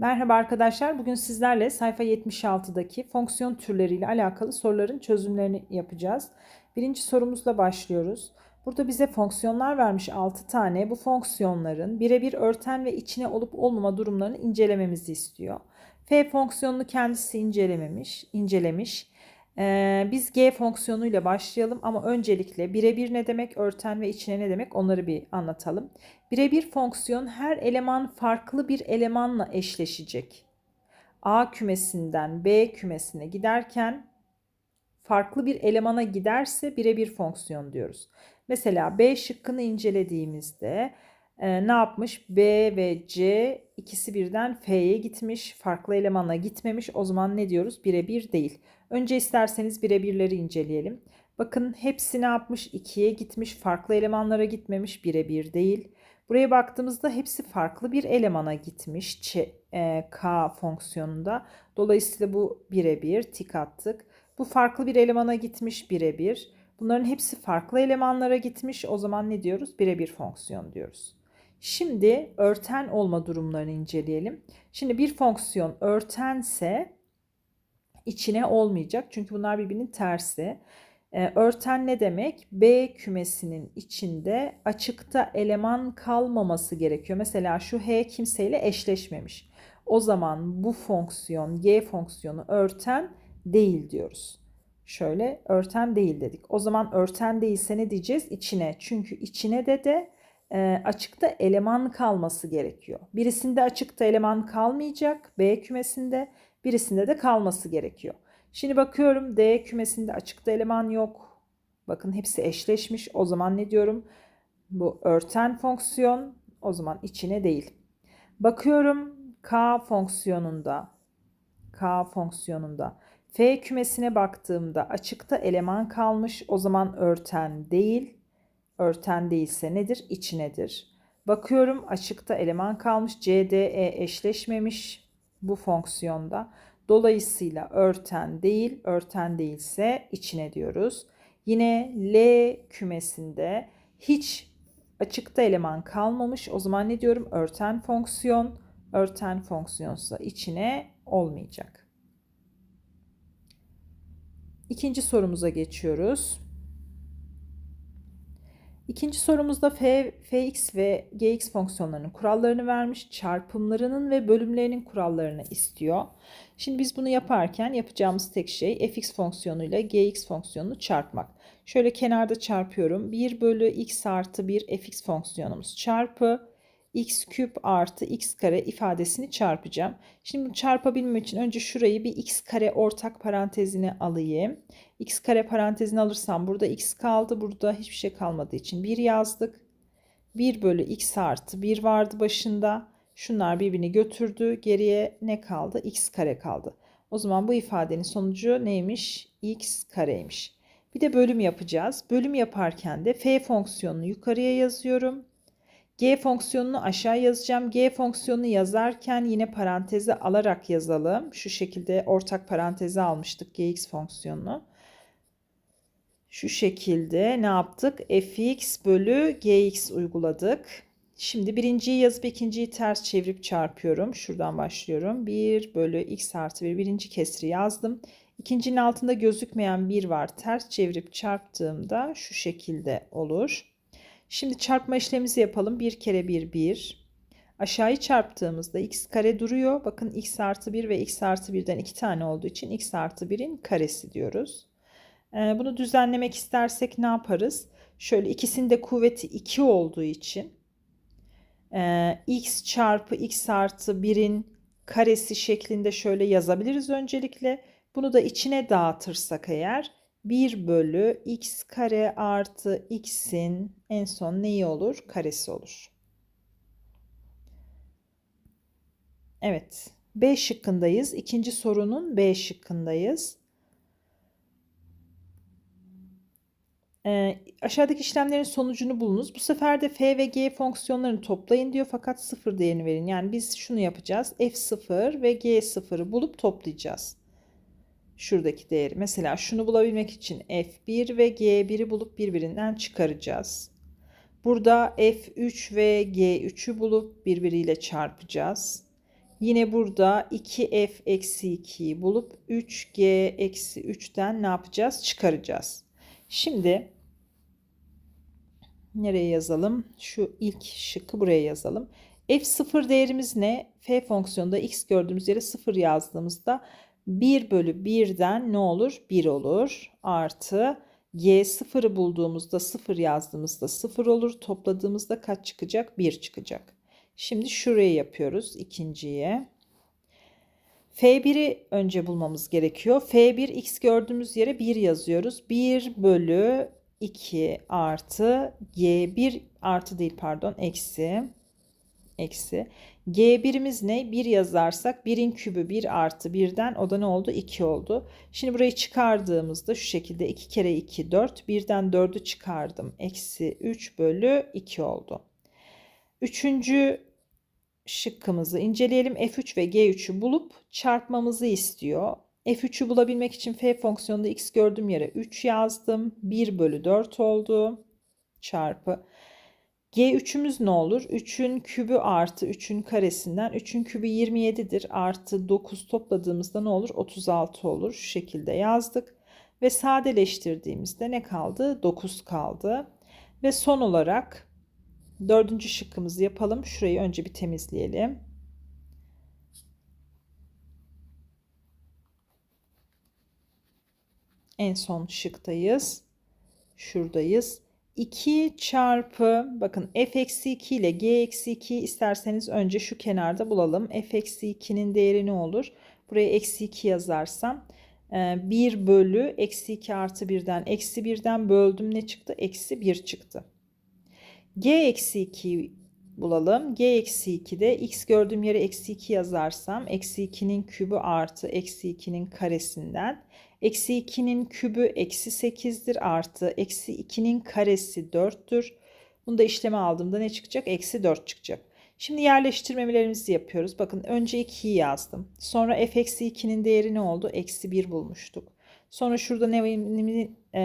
Merhaba arkadaşlar. Bugün sizlerle sayfa 76'daki fonksiyon türleriyle alakalı soruların çözümlerini yapacağız. Birinci sorumuzla başlıyoruz. Burada bize fonksiyonlar vermiş 6 tane. Bu fonksiyonların birebir örten ve içine olup olmama durumlarını incelememizi istiyor. F fonksiyonunu kendisi incelememiş, incelemiş. Ee, biz G fonksiyonuyla başlayalım ama öncelikle birebir ne demek, örten ve içine ne demek onları bir anlatalım. Birebir fonksiyon her eleman farklı bir elemanla eşleşecek. A kümesinden B kümesine giderken farklı bir elemana giderse birebir fonksiyon diyoruz. Mesela B şıkkını incelediğimizde e, ne yapmış? B ve C ikisi birden F'ye gitmiş, farklı elemana gitmemiş. O zaman ne diyoruz? Birebir değil. Önce isterseniz birebirleri inceleyelim. Bakın hepsi ne yapmış? 2'ye gitmiş, farklı elemanlara gitmemiş, birebir değil. Buraya baktığımızda hepsi farklı bir elemana gitmiş Ç, e, K fonksiyonunda. Dolayısıyla bu birebir tik attık. Bu farklı bir elemana gitmiş birebir. Bunların hepsi farklı elemanlara gitmiş. O zaman ne diyoruz? Birebir fonksiyon diyoruz. Şimdi örten olma durumlarını inceleyelim. Şimdi bir fonksiyon örtense içine olmayacak. Çünkü bunlar birbirinin tersi. Ee, örten ne demek? B kümesinin içinde açıkta eleman kalmaması gerekiyor. Mesela şu H kimseyle eşleşmemiş. O zaman bu fonksiyon G fonksiyonu örten değil diyoruz. Şöyle örten değil dedik. O zaman örten değilse ne diyeceğiz? İçine. Çünkü içine de de e, açıkta eleman kalması gerekiyor. Birisinde açıkta eleman kalmayacak B kümesinde, birisinde de kalması gerekiyor. Şimdi bakıyorum D kümesinde açıkta eleman yok. Bakın hepsi eşleşmiş. O zaman ne diyorum? Bu örten fonksiyon o zaman içine değil. Bakıyorum K fonksiyonunda K fonksiyonunda F kümesine baktığımda açıkta eleman kalmış. O zaman örten değil. Örten değilse nedir? İçinedir. Bakıyorum açıkta eleman kalmış. C, D, E eşleşmemiş bu fonksiyonda. Dolayısıyla örten değil, örten değilse içine diyoruz. Yine L kümesinde hiç açıkta eleman kalmamış. O zaman ne diyorum? Örten fonksiyon. Örten fonksiyonsa içine olmayacak. İkinci sorumuza geçiyoruz. İkinci sorumuzda f, fx ve gx fonksiyonlarının kurallarını vermiş, çarpımlarının ve bölümlerinin kurallarını istiyor. Şimdi biz bunu yaparken yapacağımız tek şey fx fonksiyonuyla gx fonksiyonunu çarpmak. Şöyle kenarda çarpıyorum. 1 bölü x artı 1 fx fonksiyonumuz çarpı x küp artı x kare ifadesini çarpacağım. Şimdi çarpabilmem için önce şurayı bir x kare ortak parantezine alayım. x kare parantezini alırsam burada x kaldı. Burada hiçbir şey kalmadığı için 1 yazdık. 1 bölü x artı 1 vardı başında. Şunlar birbirini götürdü. Geriye ne kaldı? x kare kaldı. O zaman bu ifadenin sonucu neymiş? x kareymiş. Bir de bölüm yapacağız. Bölüm yaparken de f fonksiyonunu yukarıya yazıyorum. G fonksiyonunu aşağı yazacağım. G fonksiyonunu yazarken yine paranteze alarak yazalım. Şu şekilde ortak paranteze almıştık gx fonksiyonunu. Şu şekilde ne yaptık? fx bölü gx uyguladık. Şimdi birinciyi yazıp ikinciyi ters çevirip çarpıyorum. Şuradan başlıyorum. 1 bölü x artı 1 birinci kesri yazdım. İkincinin altında gözükmeyen 1 var. Ters çevirip çarptığımda şu şekilde olur. Şimdi çarpma işlemimizi yapalım. 1 kere 1 1. Aşağıyı çarptığımızda x kare duruyor. Bakın x artı 1 ve x artı 1'den 2 tane olduğu için x artı 1'in karesi diyoruz. Ee, bunu düzenlemek istersek ne yaparız? Şöyle ikisinde kuvveti 2 olduğu için e, x çarpı x artı 1'in karesi şeklinde şöyle yazabiliriz öncelikle. Bunu da içine dağıtırsak eğer 1 bölü x kare artı x'in en son neyi olur? Karesi olur. Evet. B şıkkındayız. İkinci sorunun B şıkkındayız. Ee, aşağıdaki işlemlerin sonucunu bulunuz. Bu sefer de f ve g fonksiyonlarını toplayın diyor fakat sıfır değerini verin. Yani biz şunu yapacağız. f0 ve g0'ı bulup toplayacağız şuradaki değeri. Mesela şunu bulabilmek için F1 ve G1'i bulup birbirinden çıkaracağız. Burada F3 ve G3'ü bulup birbiriyle çarpacağız. Yine burada 2f eksi 2'yi bulup 3g eksi 3'ten ne yapacağız? Çıkaracağız. Şimdi nereye yazalım? Şu ilk şıkkı buraya yazalım. f0 değerimiz ne? f fonksiyonunda x gördüğümüz yere 0 yazdığımızda 1 bölü 1'den ne olur? 1 olur. Artı g 0'ı bulduğumuzda 0 yazdığımızda 0 olur. Topladığımızda kaç çıkacak? 1 çıkacak. Şimdi şurayı yapıyoruz ikinciye. F1'i önce bulmamız gerekiyor. F1 x gördüğümüz yere 1 yazıyoruz. 1 bölü 2 artı G1 artı değil pardon eksi eksi. G1'imiz ne? 1 yazarsak 1'in kübü 1 artı 1'den o da ne oldu? 2 oldu. Şimdi burayı çıkardığımızda şu şekilde 2 kere 2 4. 1'den 4'ü çıkardım. Eksi 3 bölü 2 oldu. Üçüncü şıkkımızı inceleyelim. F3 ve G3'ü bulup çarpmamızı istiyor. F3'ü bulabilmek için f fonksiyonunda x gördüğüm yere 3 yazdım. 1 bölü 4 oldu. Çarpı. G3'ümüz ne olur? 3'ün kübü artı 3'ün karesinden 3'ün kübü 27'dir. Artı 9 topladığımızda ne olur? 36 olur. Şu şekilde yazdık. Ve sadeleştirdiğimizde ne kaldı? 9 kaldı. Ve son olarak dördüncü şıkkımızı yapalım. Şurayı önce bir temizleyelim. En son şıktayız. Şuradayız. 2 çarpı bakın f eksi 2 ile g eksi 2 isterseniz önce şu kenarda bulalım. f eksi 2'nin değeri ne olur? Buraya eksi 2 yazarsam 1 e, bölü eksi 2 artı 1'den eksi 1'den böldüm ne çıktı? Eksi 1 çıktı. g eksi 2 bulalım. g eksi 2'de x gördüğüm yere eksi 2 yazarsam eksi 2'nin kübü artı eksi 2'nin karesinden Eksi 2'nin kübü eksi 8'dir artı eksi 2'nin karesi 4'tür. Bunu da işleme aldığımda ne çıkacak? Eksi 4 çıkacak. Şimdi yerleştirmelerimizi yapıyoruz. Bakın önce 2'yi yazdım. Sonra f eksi 2'nin değeri ne oldu? Eksi 1 bulmuştuk. Sonra şurada ne, e,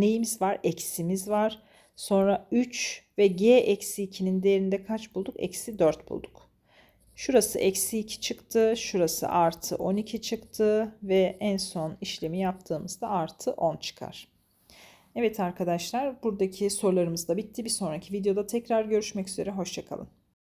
neyimiz var? Eksimiz var. Sonra 3 ve g eksi 2'nin değerinde kaç bulduk? Eksi 4 bulduk. Şurası eksi 2 çıktı. Şurası artı 12 çıktı. Ve en son işlemi yaptığımızda artı 10 çıkar. Evet arkadaşlar buradaki sorularımız da bitti. Bir sonraki videoda tekrar görüşmek üzere. Hoşçakalın.